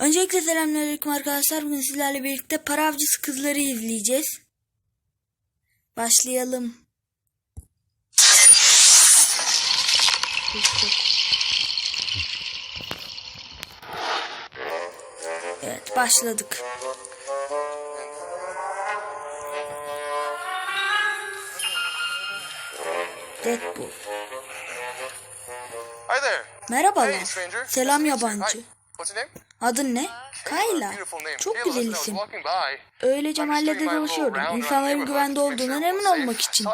Öncelikle selamünaleyküm arkadaşlar. Bugün sizlerle birlikte para avcısı kızları izleyeceğiz. Başlayalım. Evet başladık. Deadpool. Merhabalar. Selam yabancı. What's your name? Adın ne? Kayla. Çok güzel isim. Öylece mahallede dolaşıyordum. İnsanların güvende olduğundan emin olmak için.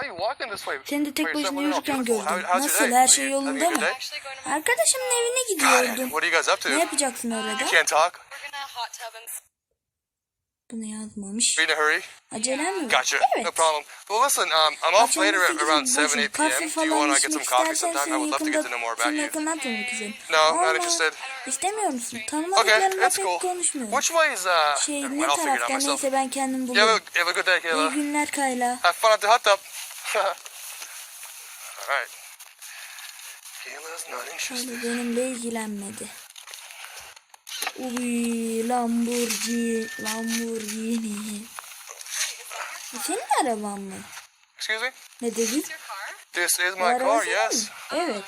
Seni de tek başına yürürken gördüm. Nasıl? Her şey yolunda mı? Arkadaşımın evine gidiyordum. Ne yapacaksın orada? You can't talk? We're gonna hot tub and Bunu yazmamış. Be in a hurry? Acelen mi? Gotcha. Evet. No problem. Well, listen, um, I'm off Akşam later at around gibi 7, boşum. 8 Kahve p.m. Do you want to get some coffee sometime? I would love to get to know more about you. yakından tanımak. No, not interested. İstemiyor musun? Okay, Tanımadıklarımla that's pek cool. konuşmuyorum. Which way is, uh, Şey ne I'll figure it out taraftan myself. neyse ben kendim bulurum. a, have a good day, İyi Kayla. günler Kayla. Have fun at the hot tub. All right. Kayla's not interested. Kayla benimle ilgilenmedi. Uy Lamborghini. Lamborghini. Bu senin araban mı? Excuse me? Ne dedin? This is my car, senin yes. Evet.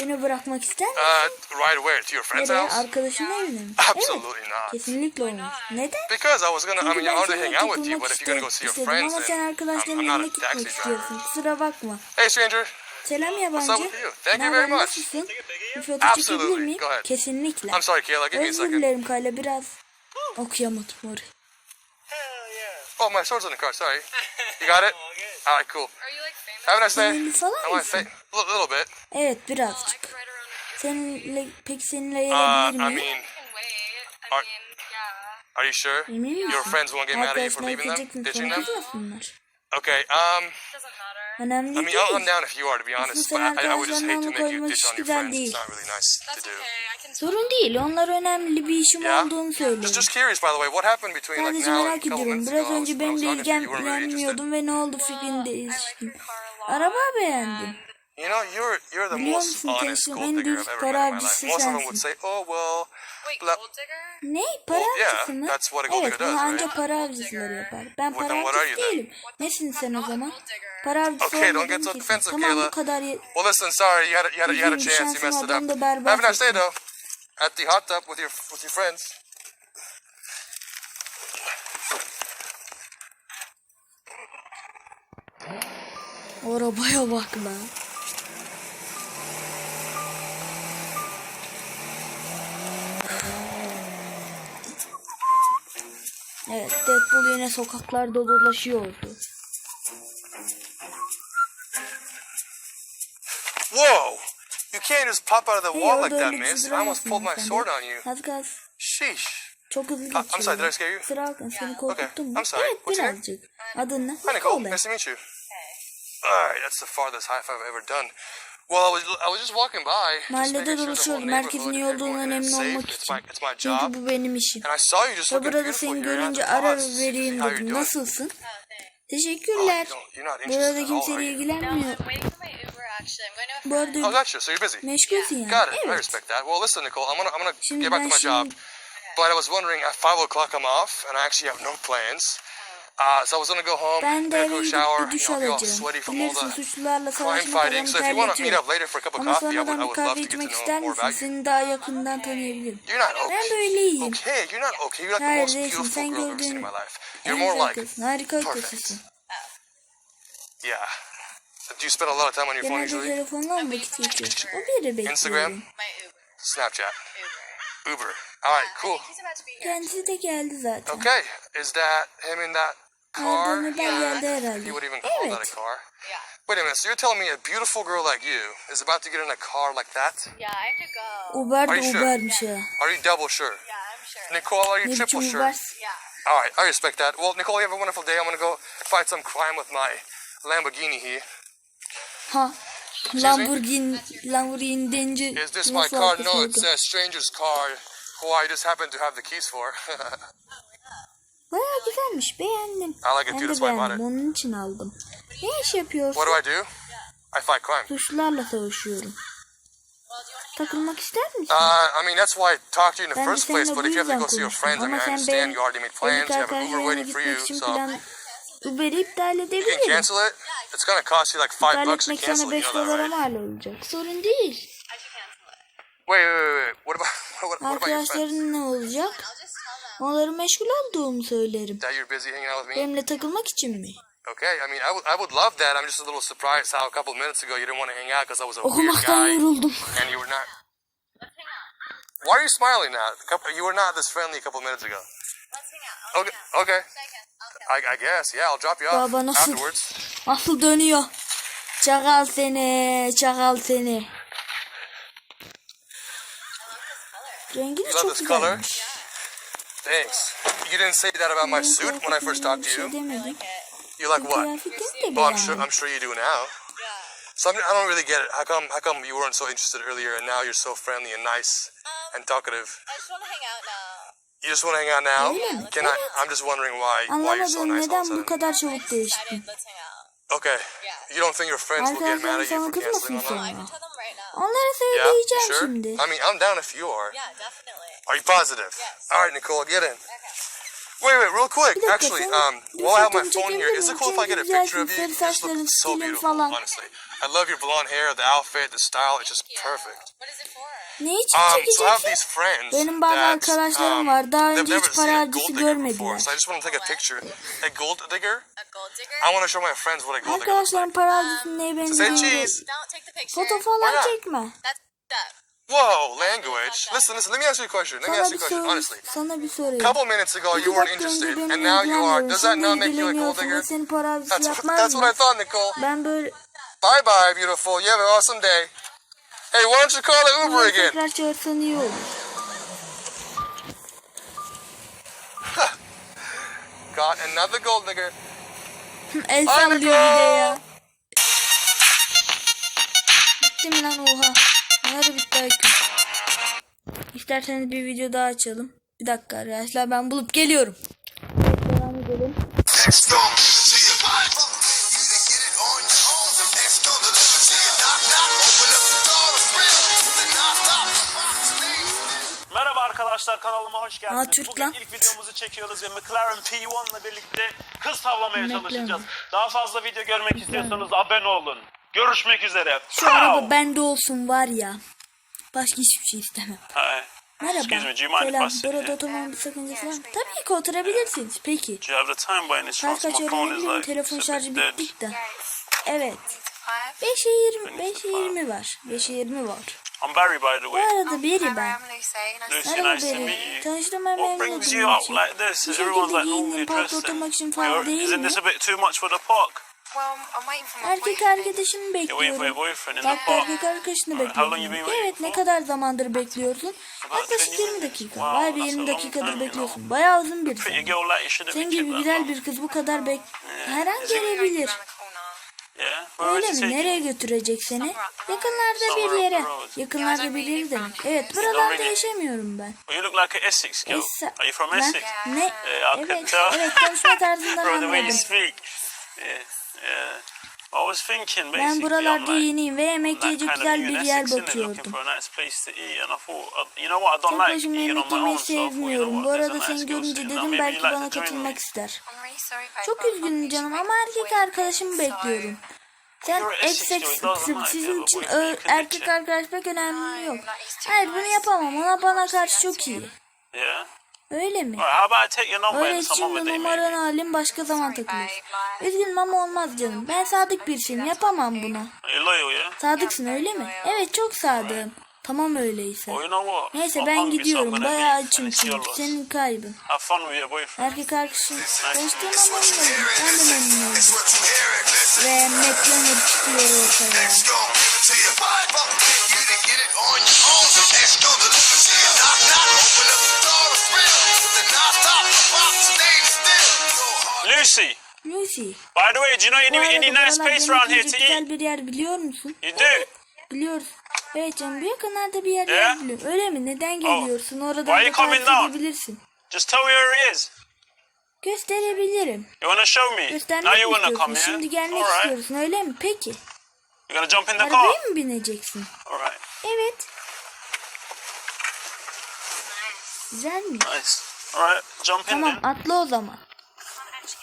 Beni bırakmak ister misin? Uh, right where? To your friend's Nereye? house? Arkadaşının evine mi? Evet. Absolutely not. Kesinlikle olmaz. Neden? Because I was gonna, I Çünkü mean, I wanted to hang out with you, but if you're gonna go see your friends, ama sen arkadaşlarının I'm yanına not a gitmek taxi driver. istiyorsun. Kusura bakma. Hey, stranger. Selam up yabancı. with you? Thank you very much. Nasılsın? Bir foto çekebilir Absolutely. miyim? Go ahead. Kesinlikle. I'm sorry, Kayla. Give me a Özür second. dilerim Kayla biraz okuyamadım orayı. Oh, my sword's in the car. Sorry. You got it? All right, cool. Are you like famous? Have a nice day. Falan I mısın? to a little bit. Evet birazcık. could ride around with Seninle peki seninle Uh, eğlenebilir I miyim? mean, you. Can wait. I Are- mean, yeah. are you sure? Emin misin? Your friends won't get mad at you for Arkadaşlar leaving them, gideceksin ditching sonra them? kızmasınlar. Okay. Um, Doesn't matter. Önemli I mean, I'm down if you are, to be honest, but I, I would just hate to make you ditch on your friends. It's not really nice to do. Sorun değil. Onlar önemli bir işim Yeah? olduğunu Just, söylüyorum. just curious, by the way, what happened between like now and a merak couple ediyorum. Biraz önce benimle ilgilenmiyordun ve ne oldu fikrini I değişti. like your car a lot. Araba beğendim. You know, you're you're the most honest gold digger I've ever met in my life. Most of them would say, "Oh well." Wait, gold digger? Ne? Para Well, yeah, avcısı mı? that's what a gold Evet, digger bunu does, ancak right? para avcıları yapar. Ben Well, para then what are avcısı you then? değilim. Nesin sen o zaman? Para avcısı Okay, don't get so kesin. defensive, Tamam bu kadar ye- Well, listen, sorry, you had a, you had a, you had a Üzgünüm, chance, you şansım messed it up. da berbat Have a nice day, etti. though. At the hot tub with your with your friends. Arabaya bak lan. Evet, Deadpool yine sokaklarda dolaşıyordu. Whoa! You can't just pop out of the wall like that, miss. I almost pulled my sword on you. Az gaz. Sheesh. Çok hızlı I'm sorry, geçiyor. did I scare you? Kusura bakma seni korkuttum mu? I'm sorry, Evet what's birazcık. Adın ne? Hi. Nicole. Nice to meet you. Alright, that's the farthest high five I've ever done. Well, I was I was just walking by, just Mahallede dolaşıyordum. Herkesin iyi olduğundan emin olmak için. Çünkü bu benim işim. Ve burada seni görünce "Oh, it's- vereyim dedim. doing?" Nasılsın? Teşekkürler. Oh, not interested Burada? No, ilgilenmiyor. Bu friend. Oh, arada gotcha. So you're busy. meşgulsün yani. Got it. I Evet. respect that. Well, listen, Nicole. I'm gonna I'm gonna Şimdi get back to ben my job. şimdi- But I was wondering, at five o'clock I'm off, and I actually have no plans. Uh, so I was gonna go home, Ben de take a shower, bir you know, be all sweaty from all Bilirsin the suçlularla crime fighting. So if you want to meet up later for a cup of Ama coffee, I would, I would love kahve to get to know more about you. Seni daha yakından tanıyabilirim. You're not okay. Ben böyle. Okay, you're not okay. You're like the most beautiful Sen girl I've ever seen in my life. You're more like kızsın. Harika perfect. Yeah. Do you spend a lot of time on your phone usually? telefonla mı vakit geçiyor? O biri Instagram, bekliyorum. My Uber. Snapchat, Uber. Uber. All right, cool. He's about to be here. Kendisi de geldi zaten. Okay, is that him in that car? Nereden neden geldi He herhalde. would even call that Evet. a car. Yeah. Wait a minute, so you're telling me a beautiful girl like you is about to get in a car like that? Yeah, I have to go. Uber de Are you sure? Uber'miş ha. Are you double sure? Yeah, I'm sure. Nicole, are you Ne triple sure? Uber? Yeah. All right, I respect that. Well, Nicole, you have a wonderful day. I'm gonna go fight some crime with my Lamborghini here. Ha. Lamborghini, Lamborghini deyince Is this my nasıl car? arkasına No, it's a stranger's car who I just happen to have the keys for. Bayağı güzelmiş beğendim. I like it too, Ben de that's why I bought beğendim onun için aldım. Ne iş yapıyorsun? what do I do? I fight crime. Suçlularla savaşıyorum. takılmak ister misin? Uh, I mean, that's why I talked to you in the Ben de first place. seninle bu But if you have to yüzden go see your konuştum. friends, I Ama mean, I sen understand benim you already made plans. You have an Uber arkadaşlarına waiting for gitmek you. için So plan Uber'i iptal you can edebilirim. cancel it. It's gonna cost you like five İptal bucks to etmek cancel. sana it, 5 You know that, dolara right? mal olacak. Sorun değil. İt. Wait, wait, wait, wait. What about what, what about your friends? Arkadaşların ne olacak? I'll just tell them. Onları meşgul olduğumu söylerim. That you're busy hanging out with me? Benimle takılmak için mi? Okay. I mean, I would I would love that. I'm just a little surprised how a couple minutes ago you didn't want to hang out because I was a weird Okumaktan guy yoruldum. and you were not. Why are you smiling now? A couple, you were not this friendly a couple minutes ago. Okay. Okay. I, I guess. Yeah, I'll drop you off Baba nasıl- afterwards. Asıl dönüyor. Çakal seni, çakal seni. Rengi de You love çok this color? güzelmiş. Thanks. You didn't say that about my suit when I first talked to şey you. demedim. You like what? Well, I'm sure. I'm sure you do now. Yeah. So I'm, I don't really get it. How come how come you weren't so interested earlier and now you're so friendly and nice Um, and talkative? I just want to hang out now. You just want to hang out now? Öyle mi? Can I? I'm just wondering why why you're so nice all of a sudden. kadar çabuk Decided, let's hang out. Okay. Yeah. You don't think your friends will get mad Arkadaşlarım at you sana for kızmasın canceling on sonra. them? I can tell them right now. Yeah. söyleyeceğim You sure? şimdi. I mean, I'm down if you are. Yeah, definitely. Are you positive? Yes. All right, Nicole, get in. Okay. Wait, wait, real quick. Actually, um, while I have my phone here, is it cool if I get a picture of misin? you? You Sarı just look so beautiful, honestly. I love your blonde hair, the outfit, the style. It's just perfect. What is it for? Ne için Um, so I have these friends Benim bazı that, arkadaşlarım um, var. Daha they've önce never hiç seen para a avcısı gold digger before, görmediler. so I just want to take a picture. A gold digger? A gold digger? I want to show my friends what a gold digger looks Arkadaşlarım like. para avcısının neye Say benzediğini cheese. Don't take the picture. foto Why falan not? çekme. That's that. Whoa, language. Listen, listen, let me ask you a question. Let me ask you a question, honestly. sana bir soru. A couple minutes ago, you weren't interested, and now you are. Does that not make you a gold digger? Seni para avcısı That's, yapmaz that's what I thought, Nicole. Ben böyle Bye bye, beautiful. You have an awesome day. Hey, why don't you call the Uber again? tekrar çağırsan iyi olur. Got another gold digger. El sallıyor bir de Nicole. ya. İsterseniz bir video daha açalım. Bir dakika arkadaşlar ben bulup geliyorum. Evet devam edelim. Merhaba arkadaşlar kanalıma hoş geldiniz. Aa, Türk Bugün lan. ilk videomuzu çekiyoruz ve McLaren P1 ile birlikte kız tavlamaya McLaren. çalışacağız. Daha fazla video görmek istiyorsanız abone olun. Görüşmek üzere. Şu araba bende olsun var ya. Başka hiçbir şey istemem. Hi. Merhaba. Excuse me, do you mind if Selam. I sit Burada oturmamın bir sakıncası var mı? Tabii ki oturabilirsiniz. Peki. Do you have the time by any Kaç chance? kaç öğrenebilirim? like Telefon şarjı bittik de. Evet. Five. 5'e 20, 5'e 20 var. 5'e 20 var. I'm Barry by the Bu way. arada biri ben. I'm Lucy. Nice Lucy, Merhaba nice to meet you. Tanıştığıma What memnun brings oldum. you out like this? Bu Everyone's like normally giyindim parkta dressed. oturmak için değil Isn't this a bit too much for the park? Erkek arkadaşımı bekliyorum. Bak erkek arkadaşını bekliyorum. Evet ne kadar zamandır bekliyorsun? Yaklaşık 20 20 minutes. dakika. Vay be that's a 20 long dakikadır bekliyorsun. Bayağı uzun bir süre. Senin gibi güzel bir kız bu kadar bek... Her an gelebilir. Öyle mi? Nereye götürecek seni? Yakınlarda bir yere. Yakınlarda bir yere demek. Evet buralarda yaşamıyorum ben. You look like an Essex girl. Esa- Are you from Ben- Essex? Ne? Can Evet, evet konuşma tarzından anladım. Speak. Yeah, yeah. I was thinking basically. Ben buralarda yeniyim ve yemek that yiyecek kind of güzel new in bir yer bakıyordum. for a nice place to eat, and I thought, you know what, I don't Tek like başıma yemek yemeyi sevmiyorum. Bu arada seni görünce dedim belki bana katılmak ister. I'm really sorry, babe. Çok üzgünüm canım ama erkek arkadaşımı bekliyorum. Sen matter, sizin için can erkek arkadaş pek önemli yok. Hayır bunu yapamam. Ona bana karşı çok iyi. Öyle mi? Alright, how about I take your number Öyle and some other şimdi maybe? alayım başka zaman like- Üzgünüm ama olmaz canım. Ben sadık birisiyim. Yapamam bunu. Sadıksın öyle mi? Evet çok sadığım. Tamam öyleyse. Neyse I'm ben gidiyorum. Bayağı açım çünkü. Senin kaybın. Erkek arkadaşın hear it. Ben de it. Listen. Ve McLaren çıkıyor ortaya. Let's go to Lucy, Lucy. by the way, do you know any, arada any nice buralar place around here to eat? güzel bir yer biliyor musun? You do? Biliyoruz. Evet canım bu yakınlarda bir yer Yeah? yer biliyorum. Öyle mi? Neden geliyorsun? Oradan Why da you coming down? edebilirsin. Just tell me where it is. Gösterebilirim. You wanna show me? Göstermek Now you wanna istiyorsun? come here? Şimdi gelmek Alright. istiyorsun öyle mi? Peki. You're gonna jump in the car? Arabaya mı bineceksin? Alright. Evet. Güzel mi? Nice. Alright, jump in Tamam then. atla o zaman.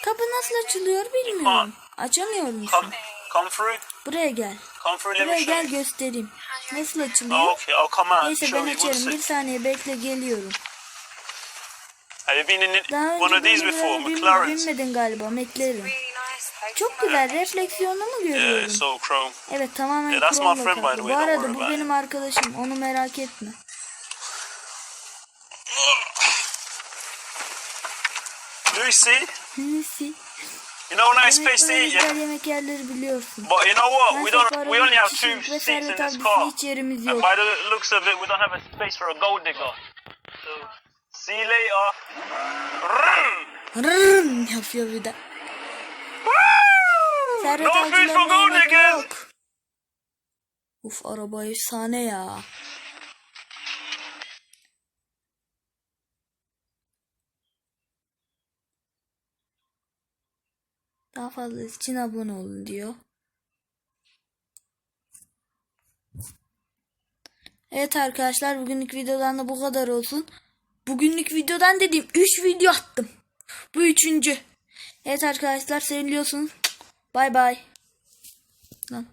Kapı nasıl açılıyor bilmiyorum. Açamıyorum. Come, come through. Buraya gel. Come through, Buraya gel göstereyim. Nasıl açılıyor? Oh, okay, I'll come out Neyse ben açarım. Bir saniye bekle geliyorum. Have you been in Daha one of önce these before? McLaren's? binmedin galiba McLaren. Çok güzel refleksiyonlu mu Yeah, görüyorum? it's all chrome. Evet tamamen Yeah, that's my Chrome'la friend, by the kaplı. way, Bu arada bu benim arkadaşım. Onu merak etme. Lucy, Nesi? you know nice place to eat, yeah? yemek yerleri biliyorsun. But you know what? We don't. We only have two seats in this car. hiç yerimiz And yok. by the looks of it, we don't have a space for a gold digger. So, see you later. Rrrr. Rrrm yapıyor bir de. Servet No food for gold diggers. Uf araba efsane ya. Daha fazlası için abone olun diyor. Evet arkadaşlar bugünlük videodan da bu kadar olsun. Bugünlük videodan dediğim 3 video attım. Bu üçüncü. Evet arkadaşlar seviliyorsunuz. Bay bay. Lan.